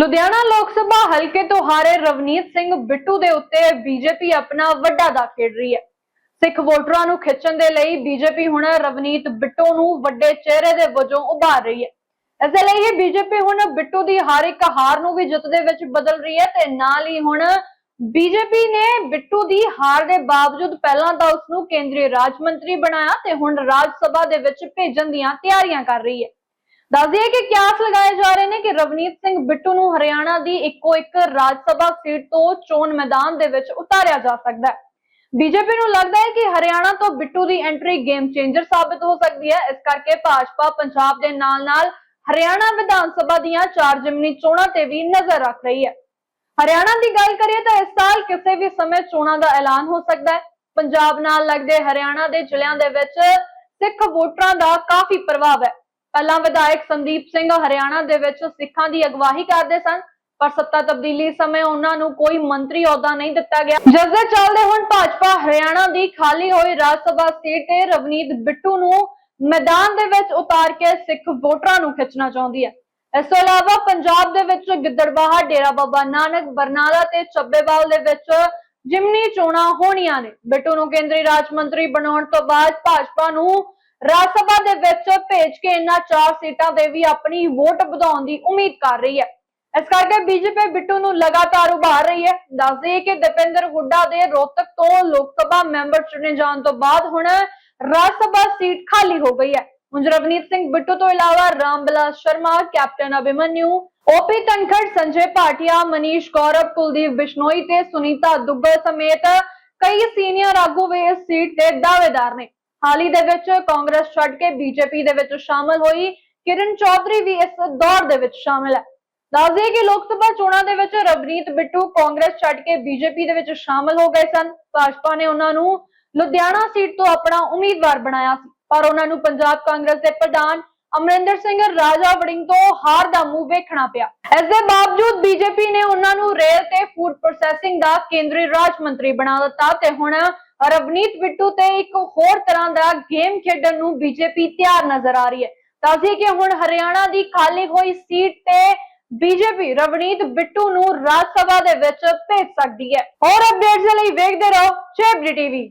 ਲੁਧਿਆਣਾ ਲੋਕ ਸਭਾ ਹਲਕੇ ਤੋਂ ਹਾਰੇ ਰਵਨੀਤ ਸਿੰਘ ਬਿੱਟੂ ਦੇ ਉੱਤੇ ਬੀਜੇਪੀ ਆਪਣਾ ਵੱਡਾ ਦਾ ਖੇਡ ਰਹੀ ਹੈ। ਸਿੱਖ ਵੋਟਰਾਂ ਨੂੰ ਖਿੱਚਣ ਦੇ ਲਈ ਬੀਜੇਪੀ ਹੁਣ ਰਵਨੀਤ ਬਿੱਟੂ ਨੂੰ ਵੱਡੇ ਚਿਹਰੇ ਦੇ ਵਜੋਂ ਉਭਾਰ ਰਹੀ ਹੈ। ਇਸੇ ਲਈ ਹੀ ਬੀਜੇਪੀ ਹੁਣ ਬਿੱਟੂ ਦੀ ਹਰ ਇੱਕ ਹਾਰ ਨੂੰ ਵੀ ਜਿੱਤ ਦੇ ਵਿੱਚ ਬਦਲ ਰਹੀ ਹੈ ਤੇ ਨਾਲ ਹੀ ਹੁਣ ਬੀਜੇਪੀ ਨੇ ਬਿੱਟੂ ਦੀ ਹਾਰ ਦੇ ਬਾਵਜੂਦ ਪਹਿਲਾਂ ਤਾਂ ਉਸ ਨੂੰ ਕੇਂਦਰੀ ਰਾਜ ਮੰਤਰੀ ਬਣਾਇਆ ਤੇ ਹੁਣ ਰਾਜ ਸਭਾ ਦੇ ਵਿੱਚ ਭੇਜਣ ਦੀਆਂ ਤਿਆਰੀਆਂ ਕਰ ਰਹੀ ਹੈ। ਦੱਸ ਦਈਏ ਕਿ ਕਿਆਸ ਲਗਾਏ ਜਾ ਰਹੇ ਨੇ ਕਿ ਰਵਨੀਤ ਸਿੰਘ ਬਿੱਟੂ ਨੂੰ ਹਰਿਆਣਾ ਦੀ ਇੱਕੋ ਇੱਕ ਰਾਜ ਸਭਾ ਸੀਟ ਤੋਂ ਚੋਣ ਮੈਦਾਨ ਦੇ ਵਿੱਚ ਉਤਾਰਿਆ ਜਾ ਸਕਦਾ ਹੈ। ਬੀਜੇਪੀ ਨੂੰ ਲੱਗਦਾ ਹੈ ਕਿ ਹਰਿਆਣਾ ਤੋਂ ਬਿੱਟੂ ਦੀ ਐਂਟਰੀ ਗੇਮ ਚੇਂਜਰ ਸਾਬਤ ਹੋ ਸਕਦੀ ਹੈ। ਇਸ ਕਰਕੇ ਭਾਜਪਾ ਪੰਜਾਬ ਦੇ ਨਾਲ-ਨਾਲ ਹਰਿਆਣਾ ਵਿਧਾਨ ਸਭਾ ਦੀਆਂ ਚਾਰ ਜਿਮਨੀ ਚੋਣਾਂ ਤੇ ਵੀ ਨਜ਼ਰ ਰੱਖ ਰਹੀ ਹੈ। ਹਰਿਆਣਾ ਦੀ ਗੱਲ ਕਰੀਏ ਤਾਂ ਇਸ ਸਾਲ ਕਿਸੇ ਵੀ ਸਮੇਂ ਚੋਣਾਂ ਦਾ ਐਲਾਨ ਹੋ ਸਕਦਾ ਹੈ। ਪੰਜਾਬ ਨਾਲ ਲੱਗਦੇ ਹਰਿਆਣਾ ਦੇ ਜ਼ਿਲ੍ਹਿਆਂ ਦੇ ਵਿੱਚ ਸਿੱਖ ਵੋਟਰਾਂ ਦਾ ਕਾਫੀ ਪ੍ਰਭਾਵ ਹੈ। ਪਹਿਲਾਂ ਵਿਧਾਇਕ ਸੰਦੀਪ ਸਿੰਘ ਹਰਿਆਣਾ ਦੇ ਵਿੱਚ ਸਿੱਖਾਂ ਦੀ ਅਗਵਾਈ ਕਰਦੇ ਸਨ, ਪਰ ਸੱਤਾ ਤਬਦੀਲੀ ਸਮੇਂ ਉਹਨਾਂ ਨੂੰ ਕੋਈ ਮੰਤਰੀ ਅਹੁਦਾ ਨਹੀਂ ਦਿੱਤਾ ਗਿਆ। ਜਿਸ ਦੇ ਚੱਲਦੇ ਹੁਣ ਭਾਜਪਾ ਹਰਿਆਣਾ ਦੀ ਖਾਲੀ ਹੋਈ ਰਾਜ ਸਭਾ ਸੀਟ ਤੇ ਰਵਨੀਤ ਬਿੱਟੂ ਨੂੰ ਮੈਦਾਨ ਦੇ ਵਿੱਚ ਉਤਾਰ ਕੇ ਸਿੱਖ ਵੋਟਰਾਂ ਨੂੰ ਖਿੱਚਣਾ ਚਾਹੁੰਦੀ ਹੈ। ਇਸ ਤੋਂ ਇਲਾਵਾ ਪੰਜਾਬ ਦੇ ਵਿੱਚ ਗਿੱਦੜਬਾਹਾ, ਡੇਰਾ ਬਾਬਾ ਨਾਨਕ, ਬਰਨਾਲਾ ਤੇ ਚੱਬੇਵਾਲ ਦੇ ਵਿੱਚ ਜਿਮਨੀ ਚੋਣਾਂ ਹੋਣੀਆਂ ਨੇ। ਬਿੱਟੂ ਨੂੰ ਕੇਂਦਰੀ ਰਾਜ ਮੰਤਰੀ ਬਣਾਉਣ ਤੋਂ ਬਾਅਦ ਭਾਜਪਾ ਨੂੰ ਰਾਜ ਸਭਾ ਦੇ ਵਿੱਚ ਭੇਜ ਕੇ ਇਹਨਾਂ ਚਾਰ ਸੀਟਾਂ ਤੇ ਵੀ ਆਪਣੀ ਵੋਟ ਵਧਾਉਣ ਦੀ ਉਮੀਦ ਕਰ ਰਹੀ ਹੈ। ਇਸ ਕਰਕੇ ਬੀਜੇਪੀ ਬਿੱਟੂ ਨੂੰ ਲਗਾਤਾਰ ਉਭਾਰ ਰਹੀ ਹੈ। ਦੱਸ ਦਈਏ ਕਿ ਦਪਿੰਦਰ ਹੁੱਡਾ ਦੇ ਰੋਹਤਕ ਤੋਂ ਲੋਕ ਸਭਾ ਮੈਂਬਰ ਚੁਣੇ ਜਾਣ ਤੋਂ ਬਾਅਦ ਹੁਣ ਰਾਜ ਸਭਾ ਸੀਟ ਖਾਲੀ ਹੋ ਗਈ ਹੈ। ਉਂਝ ਰਵਨੀਤ ਸਿੰਘ ਬਿੱਟੂ ਤੋਂ ਇਲਾਵਾ ਰਾਮਬਿਲਾਸ ਸ਼ਰਮਾ, ਕੈਪਟਨ ਅਭਿਮਨਿਊ ਓਪੀ ਧਨਖੜ, ਸੰਜੇ ਭਾਟੀਆ, ਮਨੀਸ਼ ਗੌਰਵ ਕੁਲਦੀਪ ਬਿਸ਼ਨੋਈ ਤੇ ਸੁਨੀਤਾ ਦੁੱਗਲ ਸਮੇਤ ਕਈ ਸੀਨੀਅਰ ਆਗੂ ਵੀ ਇਸ ਸੀਟ ਦੇ ਦਾਅਵੇਦਾਰ ਨੇ। ਹਾਲ ਹੀ ਦੇ ਵਿੱਚ ਕਾਂਗਰਸ ਛੱਡ ਕੇ ਬੀਜੇਪੀ ਦੇ ਵਿੱਚ ਸ਼ਾਮਲ ਹੋਈ। ਕਿਰਨ ਚੌਧਰੀ ਵੀ ਇਸ ਦੌਰ ਦੇ ਵਿੱਚ ਸ਼ਾਮਲ ਹੈ। ਦੱਸ ਕਿ ਲੋਕ ਸਭਾ ਚੋਣਾਂ ਦੇ ਵਿੱਚ ਰਵਨੀਤ ਬਿੱਟੂ ਕਾਂਗਰਸ ਛੱਡ ਕੇ ਬੀਜੇਪੀ ਦੇ ਵਿੱਚ ਸ਼ਾਮਲ ਹੋ ਗਏ ਸਨ। ਭਾਜਪਾ ਨੇ ਉਹਨਾਂ ਨੂੰ ਲੁਧਿਆਣਾ ਸੀਟ ਤੋਂ ਆਪਣਾ ਉਮੀਦਵਾਰ ਬਣਾਇਆ ਸੀ। ਪਰ ਉਹਨਾਂ ਨੂੰ ਪੰਜਾਬ ਕਾਂਗਰਸ ਦੇ ਪ੍ਰਧਾਨ ਅਮਰਿੰਦਰ ਸਿੰਘ ਰਾਜਾ ਵੜਿੰਗ ਤੋਂ ਹਾਰ ਦਾ ਮੂੰਹ ਵੇਖਣਾ ਪਿਆ। ਇਸ ਦੇ ਬਾਵਜੂਦ ਬੀਜੇਪੀ ਨੇ ਉਹਨਾਂ ਨੂੰ ਰੇਲ ਤੇ ਫੂਡ ਪ੍ਰੋਸੈਸਿੰਗ ਦਾ ਕੇਂਦਰੀ ਰਾਜ ਮੰਤਰੀ ਬਣਾ ਦਿੱਤਾ ਤੇ ਹੁਣ ਰਵਨੀਤ ਬਿੱਟੂ ਤੇ ਇੱਕ ਹੋਰ ਤਰ੍ਹਾਂ ਦਾ ਗੇਮ ਖੇਡਣ ਨੂੰ ਬੀਜੇਪੀ ਤਿਆਰ ਨਜ਼ਰ ਆ ਰਹੀ ਹੈ। ਦੱਸਦੀ ਕਿ ਹੁਣ ਹਰਿਆਣਾ ਦੀ ਖਾਲੀ ਹੋਈ ਸੀਟ ਤੇ ਬੀਜੇਪੀ ਰਵਨੀਤ ਬਿੱਟੂ ਨੂੰ ਰਾਜ ਸਭਾ ਦੇ ਵਿੱਚ ਭੇਜ ਸਕਦੀ ਹੈ। ਹੋਰ ਅਪਡੇਟਸ ਲਈ ਵੇਖਦੇ ਰਹੋ ਚੇਬਡੀ ਟੀਵੀ।